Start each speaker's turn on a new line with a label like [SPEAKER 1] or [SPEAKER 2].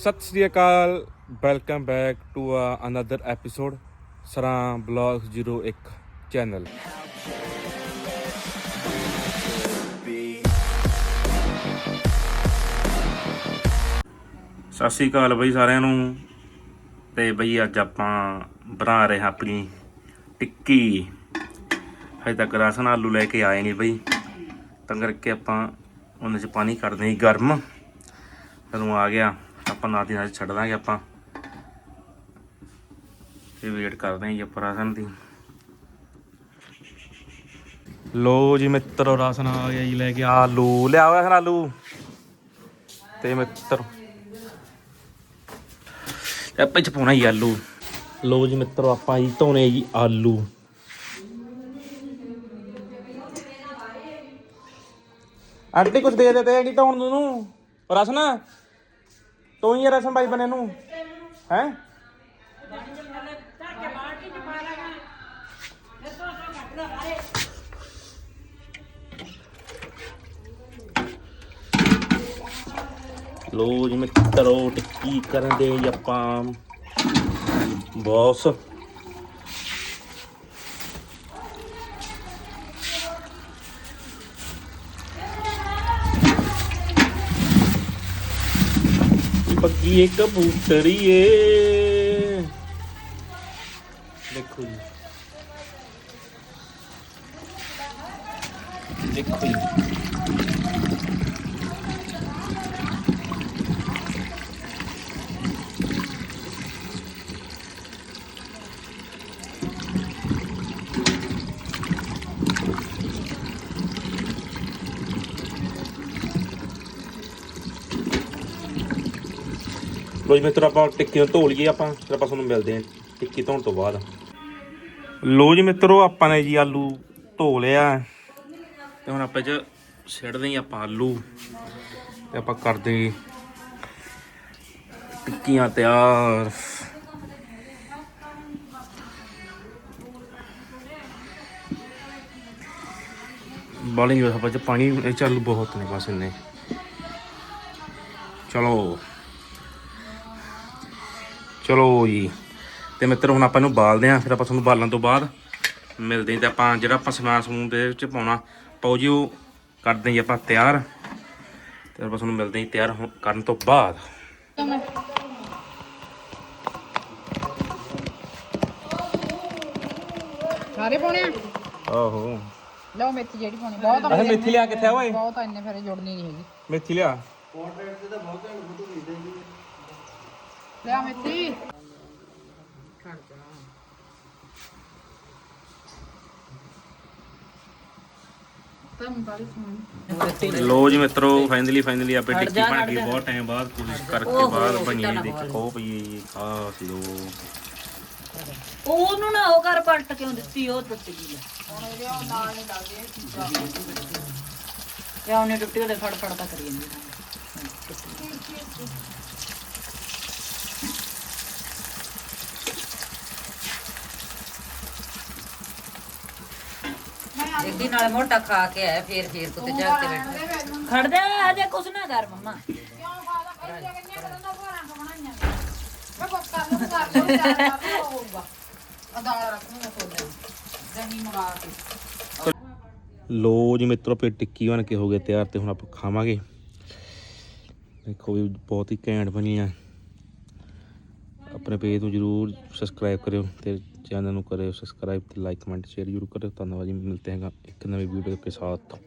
[SPEAKER 1] ਸਤਿ ਸ੍ਰੀ ਅਕਾਲ welcome back to another episode Saran blog 01 channel
[SPEAKER 2] ਸਤਿ ਸ਼੍ਰੀ ਅਕਾਲ ਬਈ ਸਾਰਿਆਂ ਨੂੰ। ਤੇ ਬਈ ਅੱਜ ਆਪਾਂ ਬਣਾ ਰਹੇ ਹਾਂ ਆਪਣੀ ਟਿੱਕੀ। ਹਜੇ ਤੱਕ ਰਸਨ ਆਲੂ ਲੈ ਕੇ ਆਏ ਨਹੀਂ ਬਈ। ਤਾਂ ਕਰਕੇ ਆਪਾਂ ਉਹਨਾਂ 'ਚ ਪਾਣੀ ਕਰਦੇ ਹਾਂ ਗਰਮ। ਜਦੋਂ ਆ ਗਿਆ। ਆਪਾਂ ਨਾਲ ਦੀ ਨਾਲ ਛੱਡ ਦਾਂਗੇ ਆਪਾਂ। ਤੇ ਵੇਟ ਕਰਦੇ ਹਾਂ ਜੀ ਆਪਾਂ ਰਸਨ ਦੀ।
[SPEAKER 1] ਲੋ ਜੀ ਮਿੱਤਰੋ, ਰਾਸ਼ਨ ਆ ਗਿਆ ਜੀ, ਲੈ ਕੇ ਆਲੂ। ਲਿਆ ਹੋਇਆ ਸਨ ਆਲੂ। ਤੇ ਮਿੱਤਰ
[SPEAKER 2] ਆਪਾਂ ਚ ਪਾਉਣਾ ਜੀ ਆਲੂ।
[SPEAKER 1] ਲੋ ਜੀ ਮਿੱਤਰੋ, ਆਪਾਂ ਜੀ ਧੋਣੇ ਜੀ ਆਲੂ। ਆਂਟੀ ਕੁਝ ਦੇ ਦੇ ਤੇ ਆਂਟੀ ਧੋਣ ਨੂੰ। ਰਸਨ? ਤੂੰ ਹੀ ਆ ਰਸਮ ਬਾਈ ਬਣੇ ਨੂੰ। ਹੈ?
[SPEAKER 2] ਲੋ ਜਿਵੇਂ ਮਿੱਤਰੋ, ਟਿੱਕੀ ਕਰਨ ਦੇ ਆਪਾਂ। ਬੌਸ। ਬੱਗੀ ਇੱਕ ਦੇਖੋ ਜੀ। ਦੇਖੋ ਜੀ। ਲੋ ਜੀ ਮਿੱਤਰੋ ਆਪਾਂ ਟਿੱਕੀ ਨੂੰ ਧੋ ਲਈਏ ਆਪਾਂ, ਫਿਰ ਆਪਾਂ ਤੁਹਾਨੂੰ ਮਿਲਦੇ ਹਾਂ ਟਿੱਕੀ ਧੋਣ ਤੋਂ ਬਾਅਦ। ਲੋ ਜੀ ਮਿੱਤਰੋ, ਆਪਾਂ ਨੇ ਜੀ ਆਲੂ ਧੋ ਲਿਆ। ਤੇ ਹੁਣ ਆਪਾਂ ਚ ਛੱਡਦੇ ਹਾਂ ਆਪਾਂ ਆਲੂ। ਤੇ ਆਪਾਂ ਕਰਦੇ ਟਿੱਕੀਆਂ ਤਿਆਰ। ਬਾਲੀ ਆਪਾਂ ਚ ਪਾਣੀ, ਇਹ ਚ ਬਹੁਤ ਨੇ ਬਸ ਇੰਨੇ। ਚਲੋ। ਚਲੋ ਜੀ। ਤੇ ਮਿੱਤਰ ਹੁਣ ਆਪਾਂ ਇਹਨੂੰ ਬਾਲਦੇ ਆਂ ਫਿਰ ਆਪਾਂ ਤੁਹਾਨੂੰ ਬਾਲਣ ਤੋਂ ਬਾਅਦ ਮਿਲਦੇ ਹਾਂ ਤੇ ਆਪਾਂ ਜਿਹੜਾ ਆਪਾਂ ਸਮਾਨ ਸਮੂਨ ਦੇ ਵਿੱਚ ਪਾਉਣਾ ਪਾਓ ਜੀ ਉਹ ਕਰਦੇ ਜੀ ਆਪਾਂ ਤਿਆਰ। ਤੇ ਆਪਾਂ ਤੁਹਾਨੂੰ ਮਿਲਦੇ ਹਾਂ ਤਿਆਰ ਹੋਣ- ਕਰਨ ਤੋਂ ਬਾਅਦ।
[SPEAKER 3] ਸਾਰੇ ਪਾਉਣੇ ਆ?
[SPEAKER 1] ਆਹੋ।
[SPEAKER 3] ਲਓ ਮੇਥੀ ਜਿਹੜੀ ਪਾਉਣੀ ਬਹੁਤ ਆ
[SPEAKER 1] ਮੇਥੀ ਲਿਆ ਕਿੱਥੇ ਆ ਓਏ?
[SPEAKER 3] ਬਹੁਤ ਆ ਇੰਨੇ ਫਿਰ ਜੁੜਨੀ ਨਹੀਂ ਹੈਗੀ।
[SPEAKER 1] ਮੇਥੀ ਲਿਆ।
[SPEAKER 3] ਲਿਆ
[SPEAKER 2] ਲੋ ਜੀ ਮਿੱਤਰੋ ਫਾਈਨਲੀ ਫਾਈਨਲੀ ਆਪੇ ਟਿੱਕੀ ਬਣ ਗਈ ਬਹੁਤ ਟਾਈਮ ਬਾਅਦ ਕੋਸ਼ਿਸ਼ ਕਰਕੇ ਬਾਅਦ ਬਣੀ ਹੈ ਦੇਖੋ। ਭਈ ਖਾਸ ਲੋ।
[SPEAKER 4] ਉਹਨੂੰ ਨਾ ਉਹ ਕਰ ਪਲਟ ਕਿਉਂ ਦਿੱਤੀ ਉਹ ਟੁੱਟ ਗਈ ਲੈ ਤੇ ਉਹਨੇ ਟੁੱਟੀ ਉਹਦੇ ਫੜ ਫੜ ਤਾਂ ਕਰੀ ਜਾਂਦੀ।
[SPEAKER 5] ਦੇਖੀ ਨਾਲੇ ਮੋਟਾ ਖਾ ਕੇ ਆਇਆ ਫੇਰ ਫੇਰ ਕੁੱਤੇ ਜਾ ਕੇ ਬੈਠਾ।
[SPEAKER 4] ਖੜ ਦੇ ਹਜੇ ਕੁਛ ਨਾ ਕਰ ਮੰਮਾ।
[SPEAKER 1] ਲੋ ਜੀ ਮਿੱਤਰੋ ਫਿਰ ਟਿੱਕੀ ਬਣ ਕੇ ਹੋ ਗਏ ਤਿਆਰ ਤੇ ਹੁਣ ਆਪਾਂ ਖਾਵਾਂਗੇ। ਦੇਖੋ ਵੀ ਬਹੁਤ ਹੀ ਘੈਂਟ ਬਣੀ ਆ। ਆਪਣੇ ਪੇਜ ਨੂੰ ਜਰੂਰ ਸਬਸਕ੍ਰਾਈਬ ਕਰਿਓ ਤੇ ਚੈਨਲ ਨੂੰ ਕਰਿਓ ਸਬਸਕ੍ਰਾਈਬ ਤੇ ਲਾਈਕ ਕਮੈਂਟ ਸ਼ੇਅਰ ਜਰੂਰ ਕਰਿਓ। ਧੰਨਵਾਦ ਜੀ। ਮਿਲਤੇ ਹਾਂ ਇੱਕ ਨਵੀਂ ਵੀਡੀਓ ਕੇ ਸਾਥ।